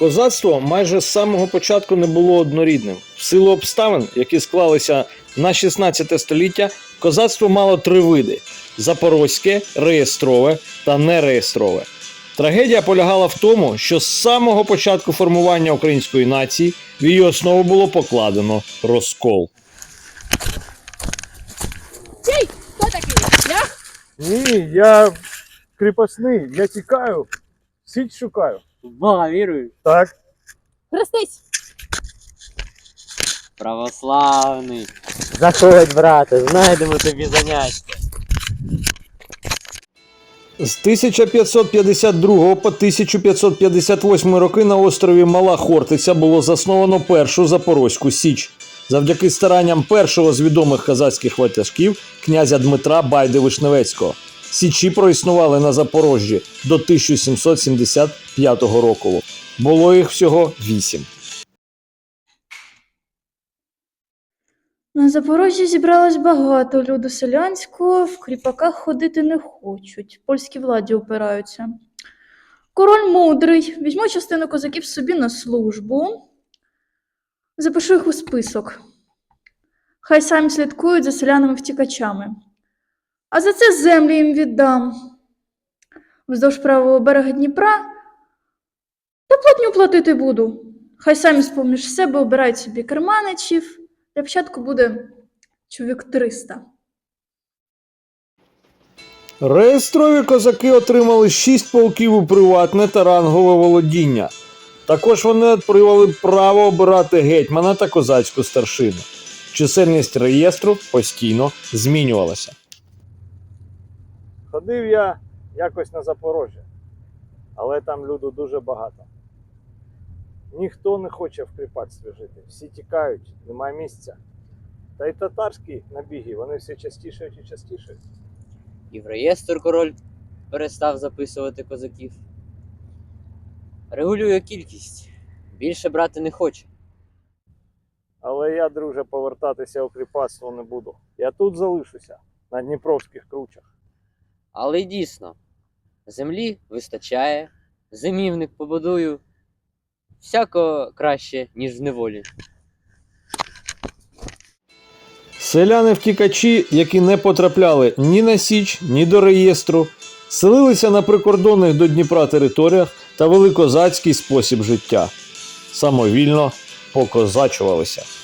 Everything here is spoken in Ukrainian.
Козацтво майже з самого початку не було однорідним. В силу обставин, які склалися на 16 століття, козацтво мало три види: запорозьке, реєстрове та нереєстрове. Трагедія полягала в тому, що з самого початку формування української нації в її основу було покладено розкол. Чий? Хто такий? Я? Ні, я кріпосний, я тікаю, сіть шукаю. В Бога вірую. Так, Хрестись! Православний. Заходь, брате, знайдемо тобі заняття. З 1552 по 1558 роки на острові Мала Хортиця було засновано першу Запорозьку Січ. Завдяки старанням першого з відомих казацьких ватажків князя Дмитра Байди Вишневецького. Січі проіснували на Запорожжі до 1775 року. Було їх всього вісім. На Запорожжі зібралось багато люду селянського, в кріпаках ходити не хочуть, польській владі опираються. Король мудрий, візьму частину козаків собі на службу, запишу їх у список. Хай самі слідкують за селянами-втікачами. А за це землі їм віддам. Вздовж правого берега Дніпра та платню платити буду. Хай самі з-поміж себе обирають собі керманичів. Для початку буде чоловік 300. Реєстрові козаки отримали шість полків у приватне та рангове володіння. Також вони отримали право обирати гетьмана та козацьку старшину. Чисельність реєстру постійно змінювалася. Ходив я якось на Запорожжя, але там люду дуже багато. Ніхто не хоче в кріпацтві жити, всі тікають, немає місця. Та й татарські набіги, вони все частішають і частішають. І в реєстр король перестав записувати козаків. Регулює кількість. Більше брати не хоче. Але я, друже, повертатися у кріпацтво не буду. Я тут залишуся, на Дніпровських кручах. Але дійсно, землі вистачає, зимівник побудую. Всяко краще, ніж в неволі. Селяни-втікачі, які не потрапляли ні на Січ, ні до реєстру, селилися на прикордонних до Дніпра територіях та вели козацький спосіб життя. Самовільно покозачувалися.